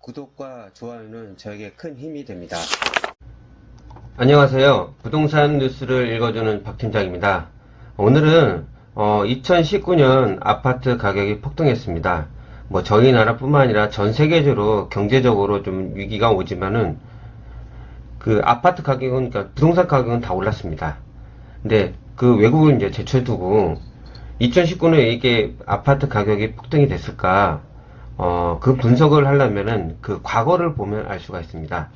구독과 좋아요는 저에게 큰 힘이 됩니다. 안녕하세요. 부동산 뉴스를 읽어주는 박 팀장입니다. 오늘은 2019년 아파트 가격이 폭등했습니다. 뭐 저희 나라뿐만 아니라 전 세계적으로 경제적으로 좀 위기가 오지만은 그 아파트 가격은 그러니까 부동산 가격은 다 올랐습니다. 근데 그 외국을 이제 제쳐두고 2019년에 이게 아파트 가격이 폭등이 됐을까? 어, 그 분석을 하려면은 그 과거를 보면 알 수가 있습니다.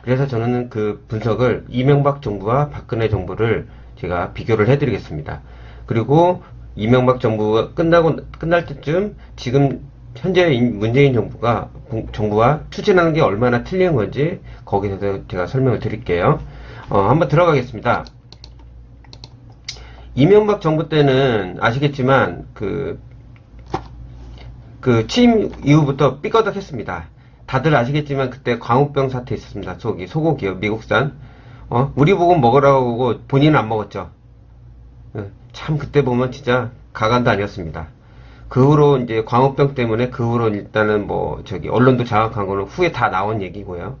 그래서 저는 그 분석을 이명박 정부와 박근혜 정부를 제가 비교를 해드리겠습니다. 그리고 이명박 정부가 끝나고 끝날 때쯤 지금 현재 인- 문재인 정부가 정부와 추진하는 게 얼마나 틀린 건지 거기서 제가 설명을 드릴게요. 어, 한번 들어가겠습니다. 이명박 정부 때는 아시겠지만 그, 그 취임 이후부터 삐거덕했습니다. 다들 아시겠지만 그때 광우병 사태 있었습니다. 속이 소고기요 미국산. 어 우리 보고 먹으라고 하고 본인은 안 먹었죠. 어, 참 그때 보면 진짜 가관도 아니었습니다. 그 후로 이제 광우병 때문에 그 후로 일단은 뭐 저기 언론도 장악한 거는 후에 다 나온 얘기고요.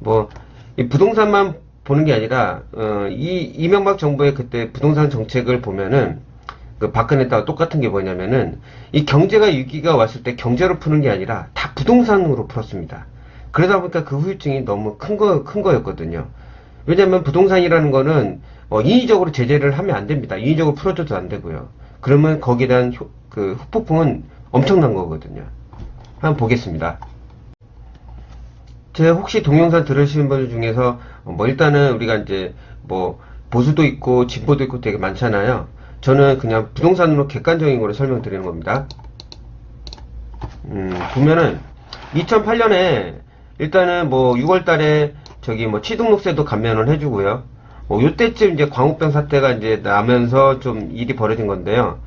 뭐이 부동산만 보는 게 아니라 어, 이 이명박 정부의 그때 부동산 정책을 보면은 그 박근혜 때와 똑같은 게 뭐냐면은 이 경제가 위기가 왔을 때 경제로 푸는 게 아니라 다 부동산으로 풀었습니다. 그러다 보니까 그 후유증이 너무 큰 거, 큰 거였거든요. 왜냐면 부동산이라는 거는 어, 인위적으로 제재를 하면 안 됩니다. 인위적으로 풀어줘도 안 되고요. 그러면 거기에 대한 효- 그 후폭풍은 엄청난 거거든요. 한번 보겠습니다. 제 혹시 동영상 들으시는 분들 중에서 어, 뭐 일단은 우리가 이제 뭐 보수도 있고 진보도 있고 되게 많잖아요. 저는 그냥 부동산으로 객관적인 거로 설명드리는 겁니다. 음, 보면은 2008년에 일단은 뭐 6월 달에 저기 뭐 취등록세도 감면을 해주고요. 어, 요때쯤 이제 광우병 사태가 이제 나면서 좀 일이 벌어진 건데요.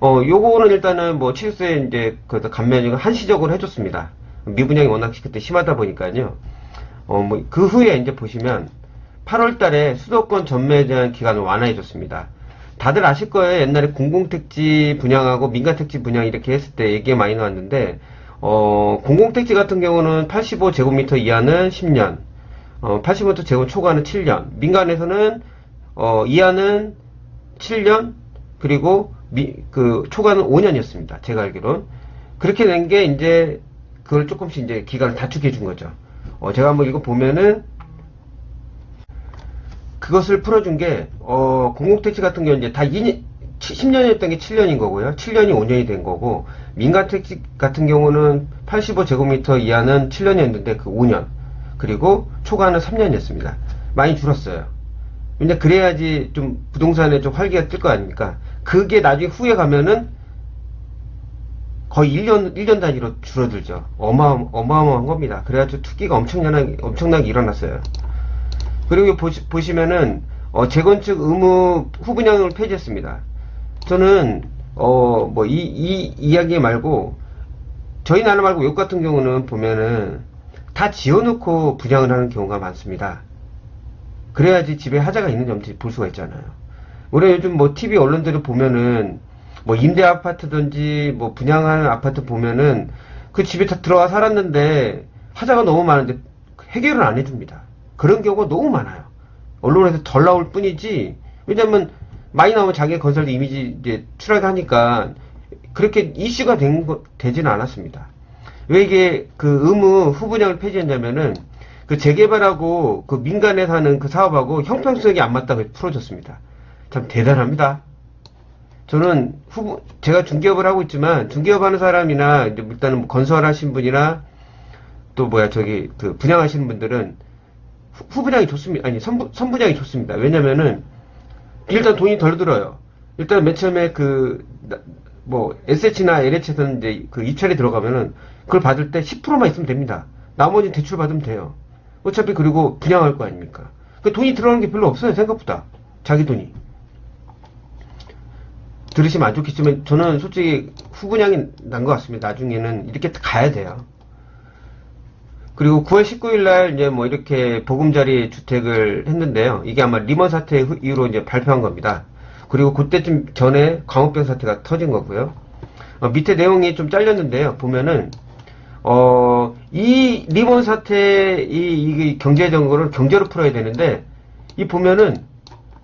어, 요거는 일단은 뭐 취득세 이제 그 감면이 한시적으로 해줬습니다. 미분양이 워낙 그때 심하다 보니까요. 어, 뭐 그 후에 이제 보시면 8월 달에 수도권 전매에 대한 기간을 완화해줬습니다. 다들 아실 거예요. 옛날에 공공택지 분양하고 민간택지 분양 이렇게 했을 때 얘기가 많이 나왔는데, 어, 공공택지 같은 경우는 85제곱미터 이하는 10년, 어, 80m 제곱 초과는 7년, 민간에서는, 어, 이하는 7년, 그리고 미, 그 초과는 5년이었습니다. 제가 알기론. 그렇게 된게 이제, 그걸 조금씩 이제 기간을 단축해 준 거죠. 어, 제가 한번 이거 보면은, 그것을 풀어준 게, 어, 공공택지 같은 경우는 이제 다 2년, 10년이었던 게 7년인 거고요. 7년이 5년이 된 거고, 민간택지 같은 경우는 85제곱미터 이하는 7년이었는데 그 5년. 그리고 초과는 3년이었습니다. 많이 줄었어요. 근데 그래야지 좀 부동산에 좀 활기가 뜰 거 아닙니까? 그게 나중에 후에 가면은 거의 1년, 1년 단위로 줄어들죠. 어마어마, 어마어마한 겁니다. 그래가지고 투기가 엄청나게, 엄청나게 일어났어요. 그리고 보시, 보시면은, 어, 재건축 의무 후분양을 폐지했습니다. 저는, 어, 뭐, 이, 이 이 야기 말고, 저희 나라 말고 외국 같은 경우는 보면은, 다 지어놓고 분양을 하는 경우가 많습니다. 그래야지 집에 하자가 있는지 볼 수가 있잖아요. 우리 요즘 뭐 TV 언론들을 보면은 뭐 임대 아파트든지 뭐 분양하는 아파트 보면은 그 집에 다 들어와 살았는데 하자가 너무 많은데 해결을 안 해줍니다. 그런 경우가 너무 많아요. 언론에서 덜 나올 뿐이지 왜냐면 많이 나오면 자기 건설 이미지 이제 추락하니까 그렇게 이슈가 된 거, 되지는 않았습니다. 왜 이게 그 의무 후분양을 폐지했냐면은 그 재개발하고 그 민간에 사는 그 사업하고 형평성이 안 맞다고 풀어줬습니다. 참 대단합니다. 저는 후보, 제가 중개업을 하고 있지만 중개업 하는 사람이나 일단은 뭐 건설하신 분이나 또 뭐야 저기 그 분양하시는 분들은 후, 후분양이 좋습니다. 아니 선부, 선분양이 좋습니다. 왜냐면은 일단 돈이 덜 들어요. 일단 맨 처음에 그 뭐 SH나 LH에서는 이제 그 입찰이 들어가면은 그걸 받을 때 10%만 있으면 됩니다. 나머지 대출 받으면 돼요. 어차피 그리고 분양할 거 아닙니까? 그 돈이 들어가는 게 별로 없어요 생각보다 자기 돈이. 들으시면 안 좋겠지만 저는 솔직히 후분양이 난 것 같습니다. 나중에는 이렇게 가야 돼요. 그리고 9월 19일 날 이제 뭐 이렇게 보금자리 주택을 했는데요. 이게 아마 리먼 사태 후- 이후로 이제 발표한 겁니다. 그리고 그때쯤 전에 광우병 사태가 터진 거고요. 어, 밑에 내용이 좀 잘렸는데요. 보면은 어, 이 리본 사태 이, 이 경제적인 거를 경제로 풀어야 되는데 이 보면은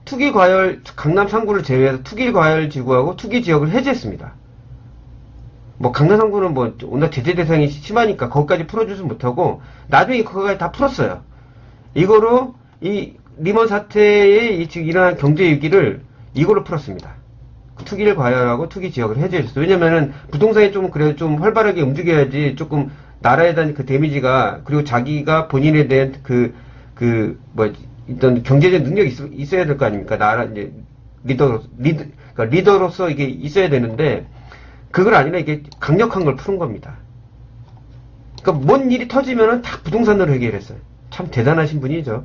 투기 과열 강남 3구를 제외해서 투기 과열 지구하고 투기 지역을 해제했습니다. 뭐 강남 3구는 뭐 워낙 제재 대상이 심하니까 거기까지 풀어주지 못하고 나중에 그거까지 다 풀었어요. 이거로 이 리먼 사태에 이 지금 일어난 경제 위기를 이걸로 풀었습니다. 투기를 과열하고 투기 지역을 해제했어요. 왜냐면은 부동산이 좀 그래도 좀 활발하게 움직여야지 조금 나라에 대한 그 데미지가 그리고 자기가 본인에 대한 그 그뭐 어떤 경제적 능력이 있, 있어야 될 거 아닙니까? 나라 이제 리더 리더 그러니까 리더로서 이게 있어야 되는데 그걸 아니라 이게 강력한 걸 푸는 겁니다. 그러니까 뭔 일이 터지면은 다 부동산으로 해결했어요. 참 대단하신 분이죠.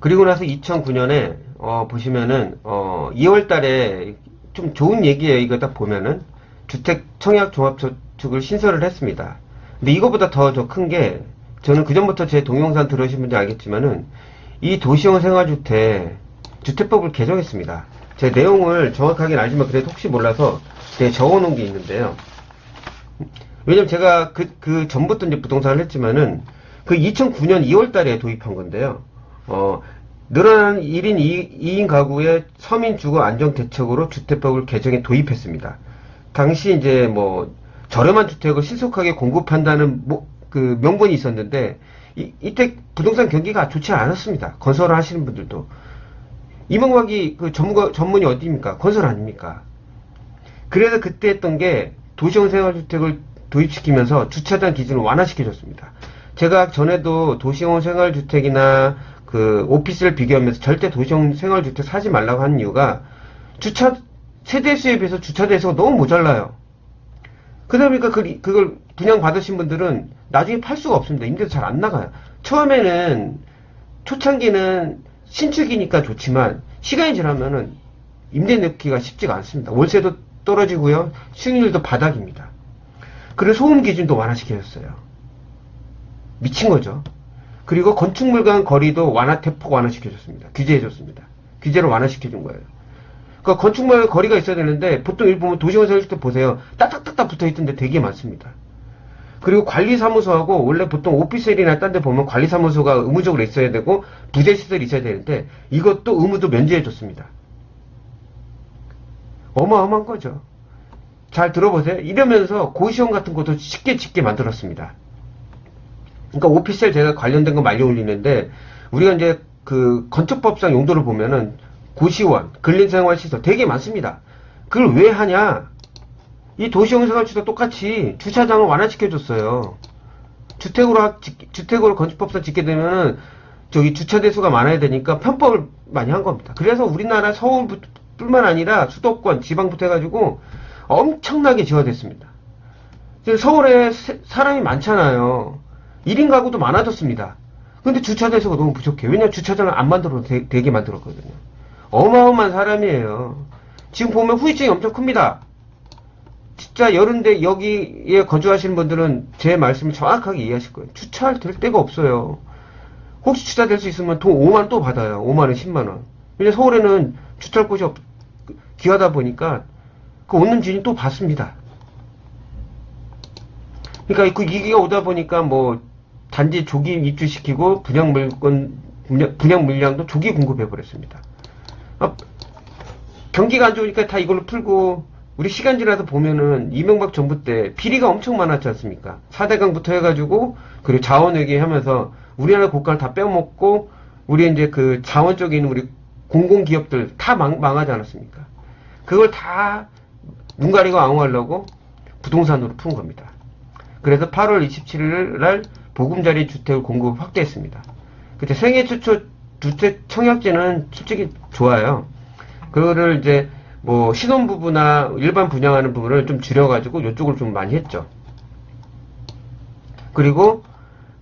그리고 나서 2009년에 어, 보시면은 어, 2월 달에 좀 좋은 얘기예요. 이거 딱 보면은 주택 청약 종합저축을 신설을 했습니다. 근데 이거보다 더 더 큰 게 저는 그 전부터 제 동영상 들으신 분들 알겠지만은 이 도시형 생활주택 주택법을 개정했습니다. 제 내용을 정확하게는 알지만 그래도 혹시 몰라서 제가 적어놓은 게 있는데요. 왜냐면 제가 그, 그 전부터 이제 부동산을 했지만은 그 2009년 2월 달에 도입한 건데요. 어, 늘어나는 1인 2, 인 가구의 서민 주거 안정 대책으로 주택법을 개정해 도입했습니다. 당시 이제 뭐 저렴한 주택을 신속하게 공급한다는 뭐, 그 명분이 있었는데 이, 이때 부동산 경기가 좋지 않았습니다. 건설을 하시는 분들도 이명박이 그 전문가 전문이 어디입니까? 건설 아닙니까? 그래서 그때 했던 게 도시형 생활주택을 도입시키면서 주차장 기준을 완화시켜줬습니다. 제가 전에도 도시형 생활주택이나 그 오피스를 비교하면서 절대 도시형 생활주택 사지 말라고 하는 이유가 주차 세대수에 비해서 주차 대수가 너무 모자라요. 그러다 보니까 그, 그걸 분양 받으신 분들은 나중에 팔 수가 없습니다. 임대도 잘 안 나가요. 처음에는 초창기는 신축이니까 좋지만 시간이 지나면은 임대 넣기가 쉽지가 않습니다. 월세도 떨어지고요. 수익률도 바닥입니다. 그래서 소음 기준도 완화시켜줬어요. 미친 거죠. 그리고 건축물 간 거리도 완화, 대폭 완화시켜줬습니다. 규제해줬습니다. 규제를 완화시켜준 거예요. 그러니까 건축물 간 거리가 있어야 되는데 보통 일 보면 도시건설 때 보세요. 딱딱딱딱 붙어 있던데 되게 많습니다. 그리고 관리사무소하고 원래 보통 오피스텔이나 딴 데 보면 관리사무소가 의무적으로 있어야 되고 부대시설이 있어야 되는데 이것도 의무도 면제해줬습니다. 어마어마한 거죠. 잘 들어보세요. 이러면서 고시원 같은 것도 쉽게 짓게 만들었습니다. 그러니까 오피스텔 제가 관련된 거 많이 올리는데 우리가 이제 그 건축법상 용도를 보면은 고시원, 근린생활시설 되게 많습니다. 그걸 왜 하냐? 이 도시형 생활주택 똑같이 주차장을 완화시켜줬어요. 주택으로 주택으로 건축법상 짓게 되면은 저기 주차 대수가 많아야 되니까 편법을 많이 한 겁니다. 그래서 우리나라 서울 뿐만 아니라 수도권, 지방부터 해가지고 엄청나게 지어졌습니다. 지금 서울에 세- 사람이 많잖아요. 1인 가구도 많아졌습니다. 근데 주차 대수가 너무 부족해요. 왜냐면 주차장을 안 만들어도 되, 되게 만들었거든요. 어마어마한 사람이에요. 지금 보면 후유증이 엄청 큽니다. 진짜 여름대 여기에 거주하시는 분들은 제 말씀을 정확하게 이해하실 거예요. 주차할 될 데가 없어요. 혹시 주차될 수 있으면 돈 5만 또 받아요. 5만원, 10만원. 왜냐 서울에는 주차할 곳이 없, 귀하다 보니까 그 오는 주인이 또 받습니다. 그러니까 그 위기가 오다 보니까 뭐 단지 조기 입주시키고 분양 물건 분양, 분양 물량도 조기 공급해 버렸습니다. 아, 경기가 안 좋으니까 다 이걸로 풀고 우리 시간 지나서 보면은 이명박 정부 때 비리가 엄청 많았지 않습니까? 4대강부터 해가지고 그리고 자원외교 하면서 우리나라 국가를 다 빼먹고 우리 이제 그 자원 있는 우리 공공기업들 다 망, 망하지 않았습니까? 그걸 다 눈 가리고 앙호하려고 부동산으로 푼 겁니다. 그래서 8월 27일 날 보금자리 주택을 공급 확대했습니다. 그때 생애 최초 주택 청약제는 솔직히 좋아요. 그거를 이제 뭐 신혼부부나 일반 분양하는 부분을 좀 줄여가지고 이쪽을 좀 많이 했죠. 그리고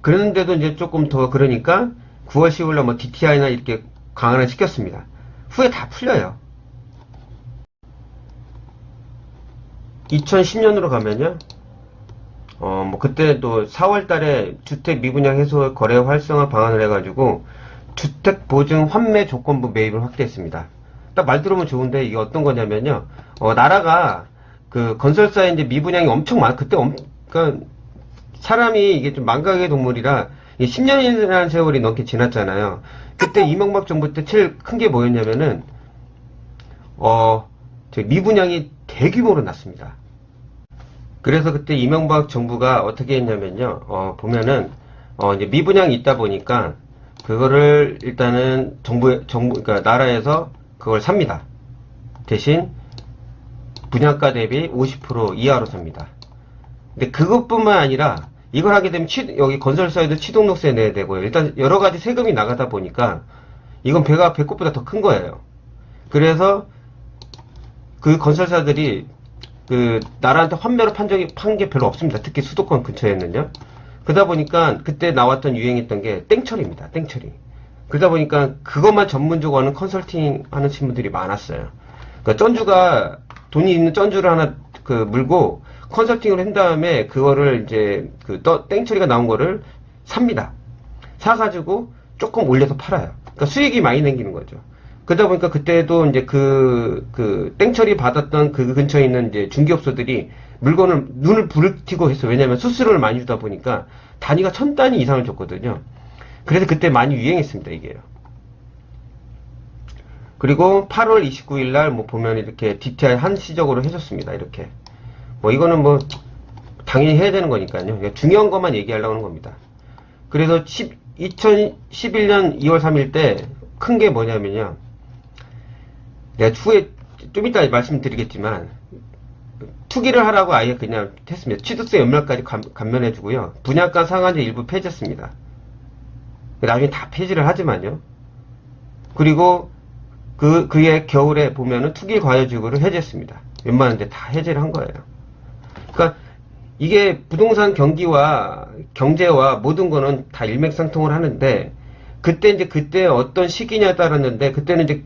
그랬는데도 이제 조금 더 그러니까 9월 10일 날뭐 DTI나 이렇게 강화를 시켰습니다. 후에 다 풀려요. 2010년으로 가면요. 어, 뭐, 그때도 4월 달에 주택 미분양 해소 거래 활성화 방안을 해가지고, 주택 보증 환매 조건부 매입을 확대했습니다. 딱말 들으면 좋은데, 이게 어떤 거냐면요. 어, 나라가, 그, 건설사의 이제 미분양이 엄청 많, 그때 엄, 그니까, 사람이 이게 좀 망각의 동물이라 10년이라는 세월이 넘게 지났잖아요. 그때 이명박 정부 때 제일 큰 게 뭐였냐면은 어, 저 미분양이 대규모로 났습니다. 그래서 그때 이명박 정부가 어떻게 했냐면요. 어, 보면은 어, 이제 미분양이 있다 보니까 그거를 일단은 정부 정부 그러니까 나라에서 그걸 삽니다. 대신 분양가 대비 50% 이하로 삽니다. 근데 그것뿐만 아니라 이걸 하게 되면 취- 여기 건설사에도 취등록세 내야 되고요. 일단 여러 가지 세금이 나가다 보니까 이건 배가 배꼽보다 더 큰 거예요. 그래서 그 건설사들이 그 나라한테 환매로 판 적이 판 게 별로 없습니다. 특히 수도권 근처에는요. 그러다 보니까 그때 나왔던 유행했던 게 땡처리입니다. 땡처리. 그러다 보니까 그것만 전문적으로 하는 컨설팅 하는 친구들이 많았어요. 그러니까 쩐주가 돈이 있는 쩐주를 하나 그 물고 컨설팅을 한 다음에 그거를 이제 그 떠- 땡처리가 나온 거를 삽니다. 사가지고 조금 올려서 팔아요. 그러니까 수익이 많이 남기는 거죠. 그러다 보니까 그때도 이제 그, 그, 땡처리 받았던 그 근처에 있는 이제 중개업소들이 물건을 눈을 부르티고 했어요. 왜냐면 수수료를 많이 주다 보니까 단위가 천 단위 이상을 줬거든요. 그래서 그때 많이 유행했습니다, 이게요. 그리고 8월 29일 날 뭐 보면 이렇게 DTI 한시적으로 해줬습니다, 이렇게. 뭐 이거는 뭐 당연히 해야 되는 거니까요. 그러니까 중요한 것만 얘기하려고 하는 겁니다. 그래서 10, 2011년 2월 3일 때 큰 게 뭐냐면요. 내가 추후에 좀 이따 말씀드리겠지만 투기를 하라고 아예 그냥 했습니다. 취득세 연말까지 감, 감면해주고요. 분양가 상한제 일부 폐지했습니다. 나중에 다 폐지를 하지만요. 그리고 그 그해 겨울에 보면은 투기 과열 지구를 해제했습니다. 웬만한 데 다 해제를 한 거예요. 그러니까 이게 부동산 경기와 경제와 모든 거는 다 일맥상통을 하는데 그때 이제 그때 어떤 시기냐에 따랐는데 그때는 이제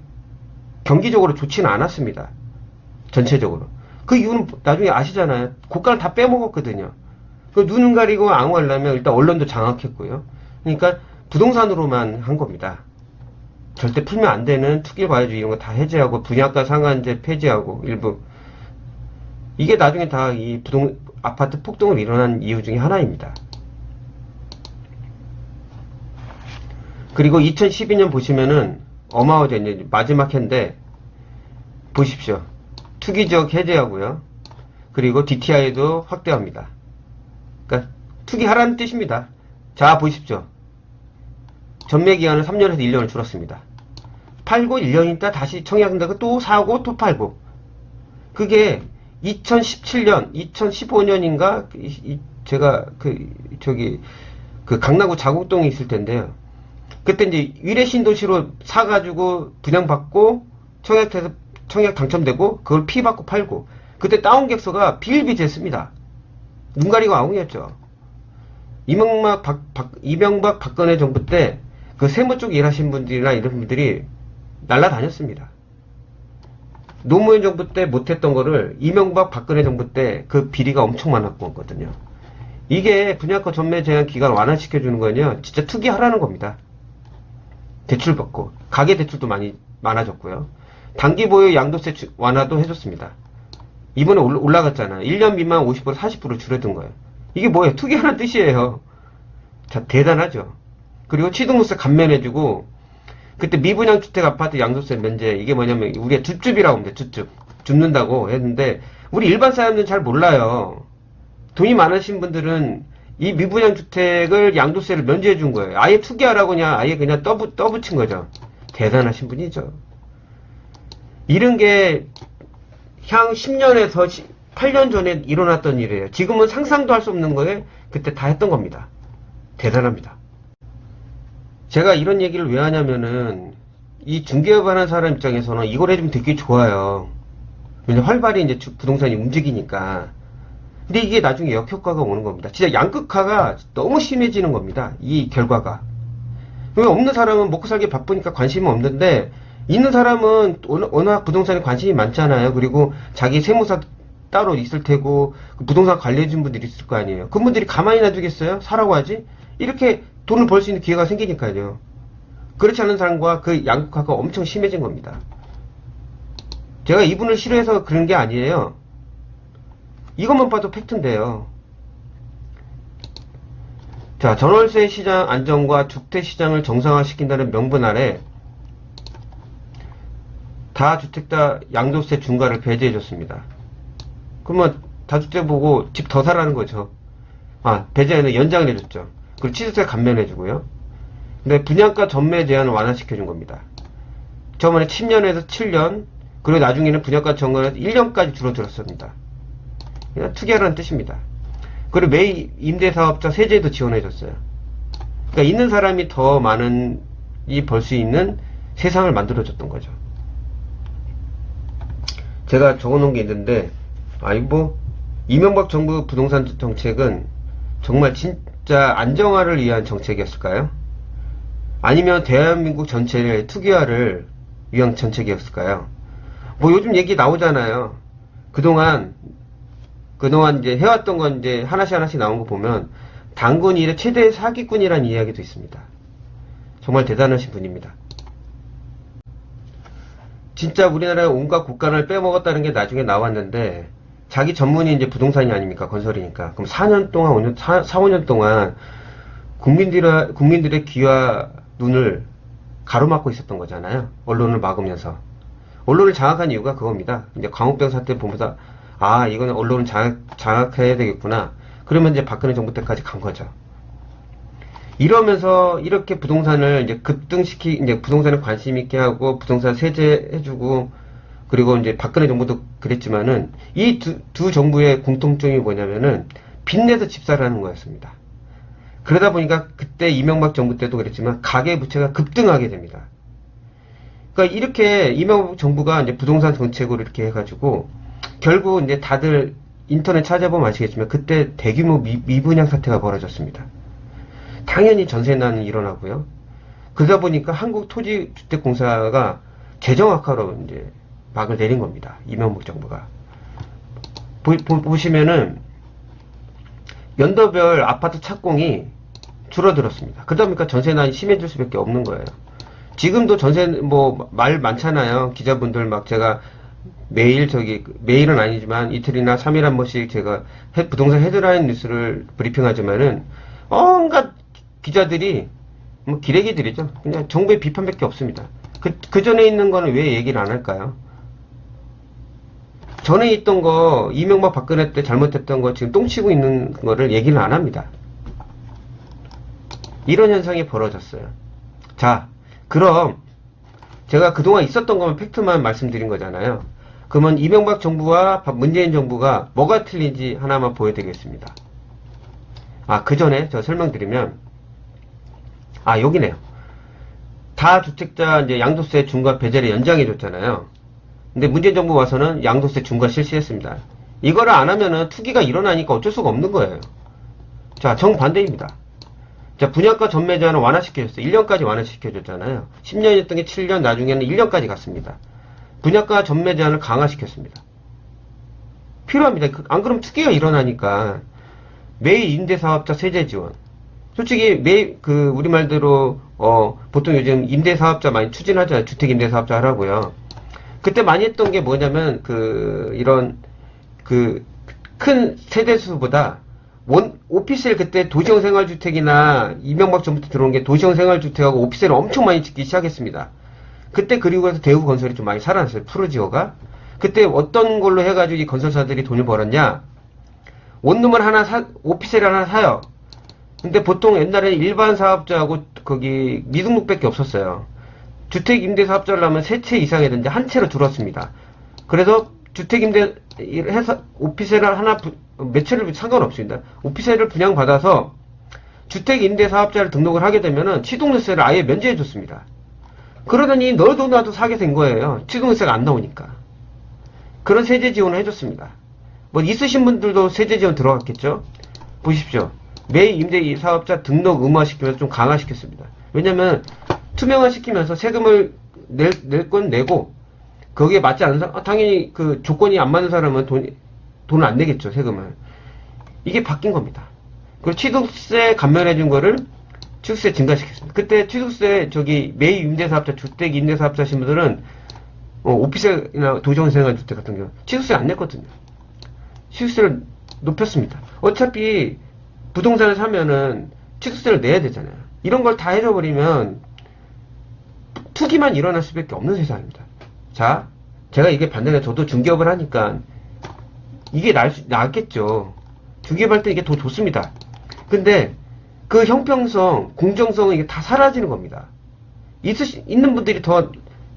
경기적으로 좋지는 않았습니다. 전체적으로. 그 이유는 나중에 아시잖아요. 고가를 다 빼먹었거든요. 그눈 가리고 앙호하려면 일단 언론도 장악했고요. 그러니까 부동산으로만 한 겁니다. 절대 풀면 안 되는 투기 과열주의 이런 거 다 해제하고 분양가 상한제 폐지하고 일부 이게 나중에 다 이 부동 아파트 폭등을 일어난 이유 중에 하나입니다. 그리고 2012년 보시면은 어마어제 이제 마지막 해인데 보십시오. 투기 지역 해제하고요. 그리고 DTI도 확대합니다. 그러니까 투기하라는 뜻입니다. 자 보십시오. 전매 기간을 3년에서 1년을 줄었습니다. 팔고 1년 있다 다시 청약한다고 또 사고 또 팔고 그게 2017년, 2015년인가 제가 그 저기 그 강남구 자곡동에 있을 텐데요. 그때 이제 위례 신도시로 사가지고 분양받고 청약해서 청약 당첨되고 그걸 피 받고 팔고 그때 다운 객서가 비일비재했습니다. 눈 가리고 아웅이었죠. 이명박 박, 박- 이명박 박근혜 정부 때 그 세무 쪽 일하신 분들이나 이런 분들이 날라다녔습니다. 노무현 정부 때 못했던 거를 이명박 박근혜 정부 때 그 비리가 엄청 많았거든요. 이게 분양가 전매 제한 기간 완화시켜 주는 거는요. 진짜 투기하라는 겁니다. 대출 받고 가계 대출도 많이 많아졌고요. 단기 보유 양도세 주- 완화도 해줬습니다. 이번에 올- 올라갔잖아요. 1년 미만 50% 40% 줄어든 거예요. 이게 뭐예요? 투기하는 뜻이에요. 자 대단하죠. 그리고 취등록세 감면해주고 그때 미분양 주택 아파트 양도세 면제 이게 뭐냐면 우리가 줍줍이라고 합니다. 줍줍 줍는다고 했는데 우리 일반 사람들은 잘 몰라요. 돈이 많으신 분들은 이 미분양 주택을 양도세를 면제해 준 거예요. 아예 투기하라고 그냥 아예 그냥 떠부, 떠붙인 거죠. 대단하신 분이죠. 이런 게 향 10년에서 8년 전에 일어났던 일이에요. 지금은 상상도 할 수 없는 거에 그때 다 했던 겁니다. 대단합니다. 제가 이런 얘기를 왜 하냐면은 이 중개업 하는 사람 입장에서는 이걸 해주면 되게 좋아요. 왜냐 활발히 이제 주- 부동산이 움직이니까. 근데 이게 나중에 역효과가 오는 겁니다. 진짜 양극화가 너무 심해지는 겁니다. 이 결과가. 왜 없는 사람은 먹고 살기 바쁘니까 관심이 없는데 있는 사람은 워낙- 워낙 부동산에 관심이 많잖아요. 그리고 자기 세무사 따로 있을 테고 그 부동산 관리해준 분들이 있을 거 아니에요. 그분들이 가만히 놔두겠어요? 사라고 하지? 이렇게 돈을 벌 수 있는 기회가 생기니까요. 그렇지 않은 사람과 그 양극화가 엄청 심해진 겁니다. 제가 이분을 싫어해서 그런 게 아니에요. 이것만 봐도 팩트인데요. 자, 전월세 시장 안정과 주택 시장을 정상화시킨다는 명분 아래 다주택자 양도세 중과를 배제해 줬습니다. 그러면 다주택 보고 집 더 사라는 거죠. 아, 배제는 연장을 해줬죠. 그리고 취득세 감면해주고요. 근데 분양가 전매 제한을 완화시켜준 겁니다. 저번에 10년에서 7년, 그리고 나중에는 분양가 정가를 1년까지 줄어들었습니다. 그냥 투기하라는 뜻입니다. 그리고 매 임대사업자 세제도 지원해줬어요. 그러니까 있는 사람이 더 많은 이 벌 수 있는 세상을 만들어줬던 거죠. 제가 적어놓은 게 있는데, 아이 뭐 이명박 정부 부동산 정책은 정말 진 짜 안정화를 위한 정책이었을까요? 아니면 대한민국 전체의 투기화를 위한 정책이었을까요? 뭐 요즘 얘기 나오잖아요. 그동안 그동안 이제 해왔던 건 이제 하나씩 하나씩 나온 거 보면 당군 일의 최대 사기꾼이라는 이야기도 있습니다. 정말 대단하신 분입니다. 진짜 우리나라의 온갖 국간을 빼먹었다는 게 나중에 나왔는데 자기 전문이 이제 부동산이 아닙니까? 건설이니까. 그럼 4년 동안 5년 4, 5년 동안 국민들의 국민들의 귀와 눈을 가로막고 있었던 거잖아요. 언론을 막으면서. 언론을 장악한 이유가 그겁니다. 이제 광우병 사태 보면서 아 이거는 언론을 장악, 장악해야 되겠구나. 그러면 이제 박근혜 정부 때까지 간 거죠. 이러면서 이렇게 부동산을 이제 급등시키 이제 부동산에 관심 있게 하고 부동산 세제 해주고 그리고 이제 박근혜 정부도 그랬지만은 이 두 두 정부의 공통점이 뭐냐면은 빚내서 집사라는 거였습니다. 그러다 보니까 그때 이명박 정부 때도 그랬지만 가계 부채가 급등하게 됩니다. 그러니까 이렇게 이명박 정부가 이제 부동산 정책으로 이렇게 해가지고 결국 이제 다들 인터넷 찾아보면 아시겠지만 그때 대규모 미, 미분양 사태가 벌어졌습니다. 당연히 전세난이 일어나고요. 그러다 보니까 한국토지주택공사가 재정 악화로 이제 막을 내린 겁니다. 이명박 정부가. 보, 시면은 연도별 아파트 착공이 줄어들었습니다. 그러다 보니까 전세난이 심해질 수밖에 없는 거예요. 지금도 전세 뭐 말 많잖아요. 기자분들 막 제가 매일 저기 매일은 아니지만 이틀이나 3일 한 번씩 제가 해- 부동산 헤드라인 뉴스를 브리핑하지만은 온갖 기자들이 뭐 기레기들이죠. 그냥 정부의 비판밖에 없습니다. 그, 그 전에 있는 거는 왜 얘기를 안 할까요? 전에 있던 거, 이명박 박근혜 때 잘못했던 거 지금 똥치고 있는 거를 얘기를 안 합니다. 이런 현상이 벌어졌어요. 자, 그럼 제가 그동안 있었던 것만 팩트만 말씀드린 거잖아요. 그러면 이명박 정부와 박- 문재인 정부가 뭐가 틀린지 하나만 보여드리겠습니다. 아, 그 전에 저 설명드리면, 아, 여기네요. 다주택자 이제 양도세 중과 배제를 연장해 줬잖아요. 근데 문재인 정부 와서는 양도세 중과 실시했습니다. 이거를 안 하면은 투기가 일어나니까 어쩔 수가 없는 거예요. 자, 정반대입니다. 자, 분양가 전매 제한을 완화시켜줬어요. 1년까지 완화시켜줬잖아요. 10년 이었던 게 7년, 나중에는 1년까지 갔습니다. 분양가 전매 제한을 강화시켰습니다. 필요합니다. 그- 안 그러면 투기가 일어나니까 매일 임대사업자 세제 지원. 솔직히 매그 우리 말대로 어 보통 요즘 임대사업자 많이 추진하잖아요. 주택 임대사업자 하라고요. 그때 많이 했던 게 뭐냐면 그 이런 그 큰 세대수보다 원 오피스를 그때 도시형 생활주택이나 이명박 때 들어온 게 도시형 생활주택하고 오피스를 엄청 많이 짓기 시작했습니다. 그때 그리고 해서 대구 건설이 좀 많이 살아났어요. 푸르지오가. 그때 어떤 걸로 해가지고 이 건설사들이 돈을 벌었냐? 원룸을 하나 사, 오피스를 하나 사요. 근데 보통 옛날에는 일반 사업자하고 거기 미등록밖에 없었어요. 주택 임대 사업자를 하면 세 채 이상이든지 한 채로 줄었습니다. 그래서 주택 임대 해서 오피스를 하나 부- 몇 채를 상관없습니다. 오피스를 분양받아서 주택 임대 사업자를 등록을 하게 되면은 취득세를 아예 면제해 줬습니다. 그러더니 너도 나도 사게 된 거예요. 취득세가 안 나오니까. 그런 세제 지원을 해줬습니다. 뭐 있으신 분들도 세제 지원 들어갔겠죠? 보십시오. 매 임대 사업자 등록 의무화시키면서 좀 강화시켰습니다. 왜냐면 투명화 시키면서 세금을 낼, 낼건 내고 거기에 맞지 않는 사람, 아, 당연히 그 조건이 안 맞는 사람은 돈, 돈을 안 내겠죠, 세금을. 이게 바뀐 겁니다. 그리고 취득세 감면해 준 거를 취득세 증가시켰습니다. 그때 취득세 저기 매 임대사업자, 주택 임대사업자신 분들은 어, 오피스나 도시생활 주택 같은 경우 취득세 안 냈거든요. 취득세를 높였습니다. 어차피 부동산을 사면은 취득세를 내야 되잖아요. 이런 걸 다 해줘버리면 투기만 일어날 수밖에 없는 세상입니다. 자, 제가 이게 반대로 저도 중개업을 하니까 이게 날 수, 낫겠죠. 중개업할 때 이게 더 좋습니다. 근데 그 형평성, 공정성은 이게 다 사라지는 겁니다. 있으시, 있는 분들이 더,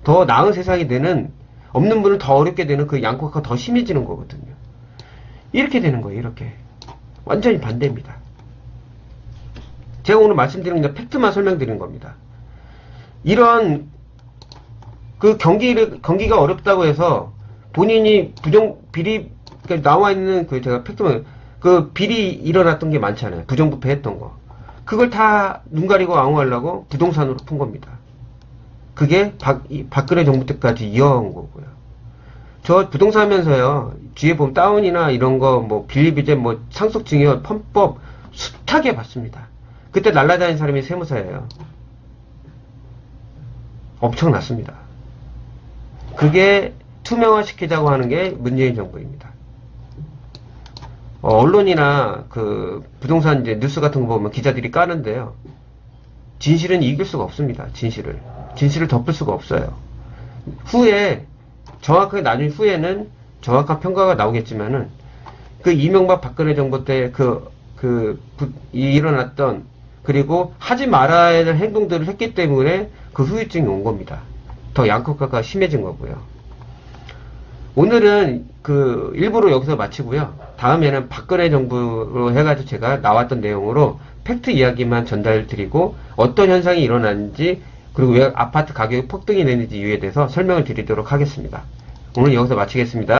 더 나은 세상이 되는, 없는 분은 더 어렵게 되는 그 양극화가 더 심해지는 거거든요. 이렇게 되는 거예요, 이렇게. 완전히 반대입니다. 제가 오늘 말씀드리는 그냥 팩트만 설명드리는 겁니다. 이런 그 경기를 경기가 어렵다고 해서 본인이 부정 비리 그러니까 나와 있는 그 제가 팩트만 그 비리 일어났던 게 많잖아요. 부정부패 했던 거. 그걸 다 눈 가리고 앙호하려고 부동산으로 푼 겁니다. 그게 박, 이 박근혜 정부 때까지 이어온 거고요. 저 부동산 하면서요, 뒤에 보면 다운이나 이런 거, 뭐, 빌리비제, 뭐, 상속증여, 편법, 숱하게 봤습니다. 그때 날라다닌 사람이 세무사예요. 엄청났습니다. 그게 투명화 시키자고 하는 게 문재인 정부입니다. 어, 언론이나 그 부동산 이제 뉴스 같은 거 보면 기자들이 까는데요. 진실은 이길 수가 없습니다. 진실을. 진실을 덮을 수가 없어요. 후에 정확하게 나중에 후에는 정확한 평가가 나오겠지만은 그 이명박 박근혜 정부 때그그 일어났던 그리고 하지 말아야 할 행동들을 했기 때문에 그 후유증이 온 겁니다. 더 양극화가 심해진 거고요. 오늘은 그 일부러 여기서 마치고요. 다음에는 박근혜 정부로 해가지고 제가 나왔던 내용으로 팩트 이야기만 전달드리고 어떤 현상이 일어났는지 그리고 왜 아파트 가격이 폭등이 되는지 이유에 대해서 설명을 드리도록 하겠습니다. 오늘 여기서 마치겠습니다.